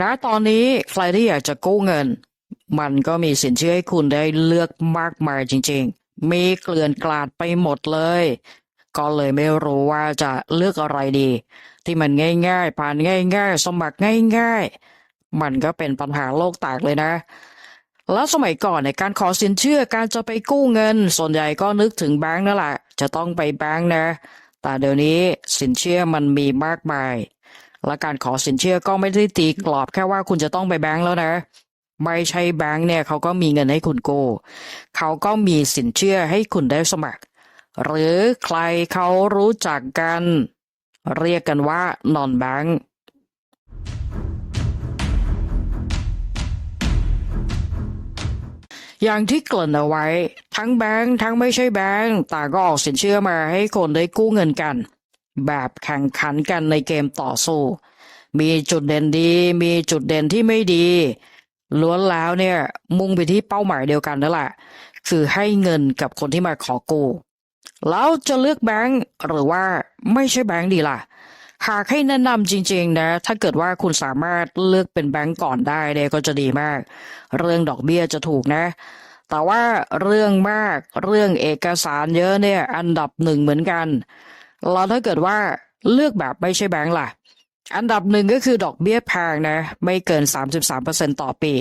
ณตอนนี้ใครที่อยากจะกู้เงิน มันก็มีสินเชื่อให้คุณได้เลือกมากมายจริง ๆ มีเกลื่อนกลาดไปหมดเลย ก็เลยไม่รู้ว่าจะเลือกอะไรดี ที่มันง่าย ๆ ผ่านง่าย ๆ สมัครง่าย ๆ มันก็เป็นปัญหาโลกแตกเลยนะ แล้วสมัยก่อนในการขอสินเชื่อการจะไปกู้เงิน ส่วนใหญ่ก็นึกถึงแบงค์นั่นแหละจะต้องไปแบงค์นะ แต่เดี๋ยวนี้สินเชื่อมันมีมากมาย และการขอสินเชื่อก็ไม่ได้ตีกรอบแค่ว่าคุณจะต้องไปแบงค์แล้วนะ ไม่ใช่แบงค์เนี่ยเขาก็มีเงินให้คุณกู้เขาก็มีสินเชื่อให้คุณได้สมัคร หรือใครเขารู้จักกัน เรียกกันว่านอนแบงค์อย่างที่เกริ่นเอาไว้ ทั้งแบงค์ทั้งไม่ใช่แบงค์ต่างก็ออกสินเชื่อมาให้คนได้กู้เงินกัน แบบแข่งขันกันในเกมต่อสู้ มีจุดเด่นดี มีจุดเด่นที่ไม่ดี ล้วนแล้วเนี่ย มุ่งไปที่เป้าหมายเดียวกันนั่นแหละ คือให้เงินกับคนที่มาขอกู้แล้วจะเลือกแบงค์หรือว่าไม่ใช่แบงค์ดีล่ะ หากให้แนะนำจริง ๆ นะ ถ้าเกิดว่าคุณสามารถเลือกเป็นแบงก์ก่อนได้เนี่ยก็จะดีมาก เรื่องดอกเบี้ยจะถูกนะ แต่ว่าเรื่องมากเรื่องเอกสารเยอะเนี่ย อันดับหนึ่งเหมือนกัน แล้วถ้าเกิดว่าเลือกแบบไม่ใช่แบงก์ล่ะ อันดับหนึ่งก็คือดอกเบี้ยแพงนะ ไม่เกิน 33%ต่อปี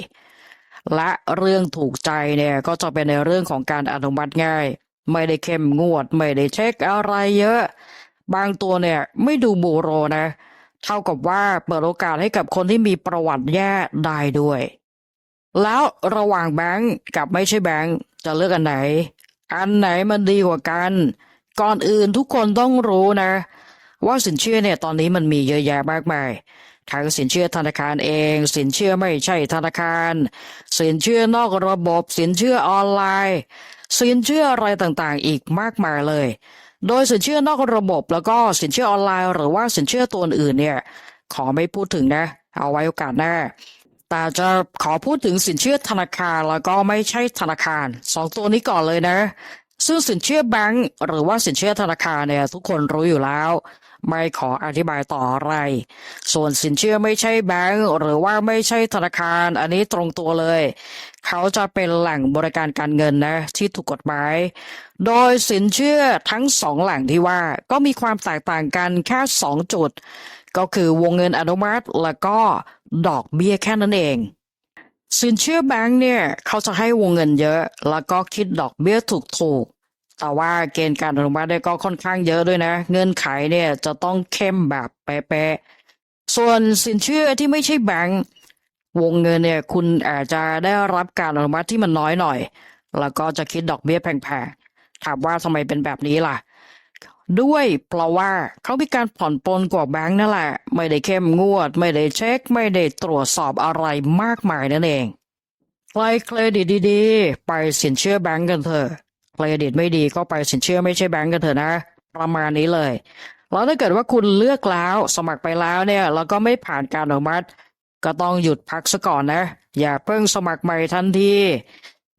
และเรื่องถูกใจเนี่ยก็จะเป็นในเรื่องของการอนุมัติง่าย ไม่ได้เข้มงวด ไม่ได้เช็คอะไรเยอะ บางตัวเนี่ยไม่ดูบูโรนะ เท่ากับว่าเปิดโอกาสให้กับคนที่มีประวัติแย่ได้ด้วย แล้วระหว่างแบงก์กับไม่ใช่แบงก์จะเลือกอันไหน อันไหนมันดีกว่ากัน ก่อนอื่นทุกคนต้องรู้นะ ว่าสินเชื่อเนี่ยตอนนี้มันมีเยอะแยะมากมายทั้งสินเชื่อธนาคารเอง สินเชื่อไม่ใช่ธนาคาร สินเชื่อนอกระบบ สินเชื่อออนไลน์ สินเชื่ออะไรต่างๆ อีกมากมายเลย โดยสินเชื่อนอกระบบแล้วก็สินเชื่อออนไลน์ หรือว่าสินเชื่อตัวอื่นเนี่ยขอไม่พูดถึงนะ เอาไว้โอกาสหน้าแต่จะขอพูดถึงสินเชื่อธนาคารแล้วก็ไม่ใช่ธนาคารสองตัวนี้ก่อนเลยนะ ซึ่งสินเชื่อแบงก์หรือว่าสินเชื่อธนาคารเนี่ยทุกคนรู้อยู่แล้ว ไม่ขออธิบายต่ออะไร ส่วนสินเชื่อไม่ใช่แบงก์หรือว่าไม่ใช่ธนาคาร อันนี้ตรงตัวเลย เขาจะเป็นแหล่งบริการการเงินนะที่ถูกกฎหมาย โดยสินเชื่อทั้งสองแหล่งที่ว่าก็มีความแตกต่างกันแค่สองจุด ก็คือวงเงินอนุมัติแล้วก็ดอกเบี้ยแค่นั้นเอง สินเชื่อแบงก์เนี่ยเขาจะให้วงเงินเยอะ แล้วก็คิดดอกเบี้ยถูกๆ แต่ว่าเกณฑ์การอนุมัติเนี่ยก็ค่อนข้างเยอะด้วยนะ เงื่อนไขเนี่ยจะต้องเข้มแบบเป๊ะๆส่วนสินเชื่อที่ไม่ใช่แบงก์วงเงินเนี่ยคุณอาจจะได้รับการอนุมัติที่มันน้อยหน่อย แล้วก็จะคิดดอกเบี้ยแพงๆถามว่าทำไมเป็นแบบนี้ล่ะ ด้วยเพราะว่าเขามีการผ่อนปลนกว่าแบงค์นั่นแหละ ไม่ได้เข้มงวด ไม่ได้เช็ค ไม่ได้ตรวจสอบอะไรมากมายนั่นเองใครเครดิตดีๆ ไปสินเชื่อแบงก์กันเถอะเครดิตไม่ดีก็ไปสินเชื่อไม่ใช่แบงก์กันเถอะนะ ประมาณนี้เลยแล้วถ้าเกิดว่าคุณเลือกแล้วสมัครไปแล้วเนี่ยแล้วก็ไม่ผ่านการอนุมัติ ก็ต้องหยุดพักซะก่อนนะ อย่าเพิ่งสมัครใหม่ทันที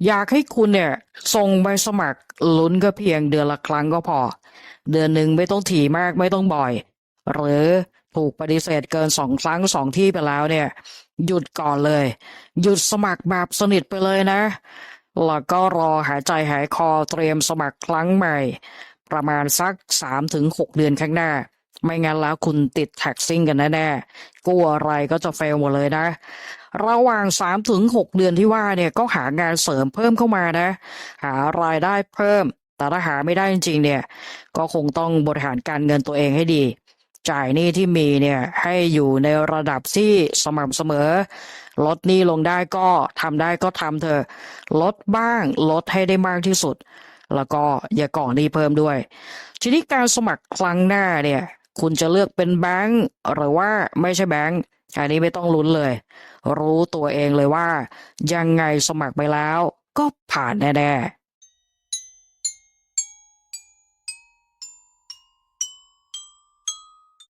อยากให้คุณเนี่ยส่งใบสมัครลุ้นก็เพียงเดือนละครั้งก็พอ เดือนหนึ่งไม่ต้องถี่มากไม่ต้องบ่อย หรือถูกปฏิเสธเกินสองครั้งสองที่ไปแล้วเนี่ย หยุดก่อนเลย หยุดสมัครแบบสนิทไปเลยนะ แล้วก็รอหายใจหายคอเตรียมสมัครครั้งใหม่ ประมาณสักสามถึงหกเดือนข้างหน้า ไม่งั้นแล้วคุณติดแท็กซิ่งกันแน่ๆกู้อะไรก็จะเฟลหมดเลยนะระหว่างสามถึงหกเดือนที่ว่าเนี่ยก็หางานเสริมเพิ่มเข้ามานะ หารายได้เพิ่ม แต่ถ้าหาไม่ได้จริงๆ เนี่ย ก็คงต้องบริหารการเงินตัวเองให้ดี จ่ายหนี้ที่มีเนี่ยให้อยู่ในระดับที่สม่ำเสมอ ลดหนี้ลงได้ก็ทำได้ก็ทำเถอะ ลดบ้างลดให้ได้มากที่สุด แล้วก็อย่าก่อหนี้เพิ่มด้วย ทีนี้การสมัครครั้งหน้าเนี่ย คุณจะเลือกเป็นแบงก์หรือว่าไม่ใช่แบงก์อันนี้ไม่ต้องลุ้นเลย รู้ตัวเองเลยว่า ยังไงสมัครไปแล้ว ก็ผ่านแน่ๆ